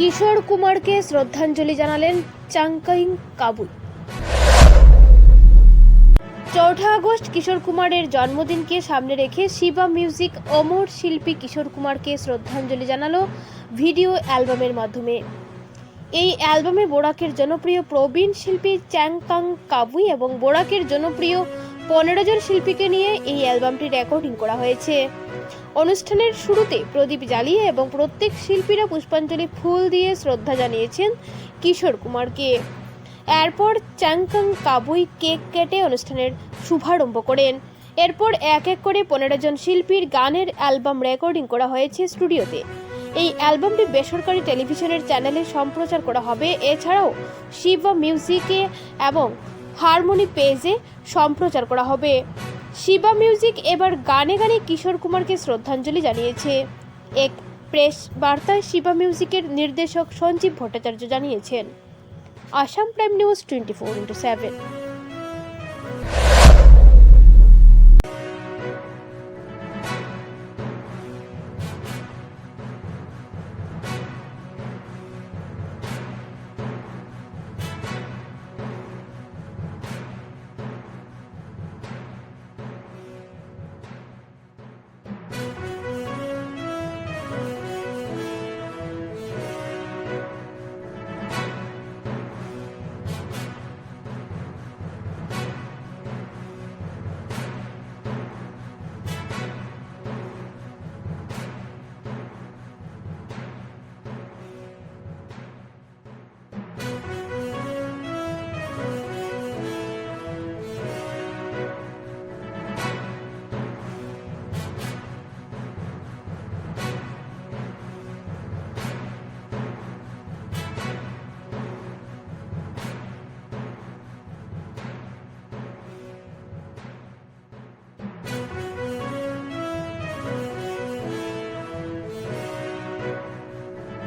কিশোর কুমারকে শ্রদ্ধাঞ্জলি জানালেন চাংকাইং কাবুই চৌঠা আগস্ট কিশোর কুমারের জন্মদিনকে সামনে রেখে শিবা মিউজিক অমর শিল্পী কিশোর কুমারকে শ্রদ্ধাঞ্জলি জানালো ভিডিও অ্যালবামের মাধ্যমে। এই অ্যালবামে বোরাকের জনপ্রিয় প্রবীণ শিল্পী চ্যাংকাং কাবুই এবং বোরাকের জনপ্রিয় পনেরো জন শিল্পীকে নিয়ে এই অ্যালবামটি রেকর্ডিং করা হয়েছে। অনুষ্ঠানের শুরুতে প্রদীপ জ্বালিয়ে এবং প্রত্যেক শিল্পীরা পুষ্পাঞ্জলি ফুল দিয়ে শ্রদ্ধা জানিয়েছেন কিশোর কুমারকে। এরপর চ্যাংকাং কাবুই কেক কেটে অনুষ্ঠানের শুভারম্ভ করেন। এরপর এক এক করে পনেরো জন শিল্পীর গানের অ্যালবাম রেকর্ডিং করা হয়েছে স্টুডিওতে। এই অ্যালবামটি বেসরকারি টেলিভিশনের চ্যানেলে সম্প্রচার করা হবে। এছাড়াও শিবা মিউজিকে এবং হারমোনি পেজে সম্প্রচার করা হবে। শিবা মিউজিক এবার গানে গানে কিশোর কুমারকে শ্রদ্ধাঞ্জলি জানিয়েছে। এক প্রেস বার্তায় শিবা মিউজিকের নির্দেশক সঞ্জীব ভট্টাচার্য জানিয়েছেন। Assam prime news twenty four into seven.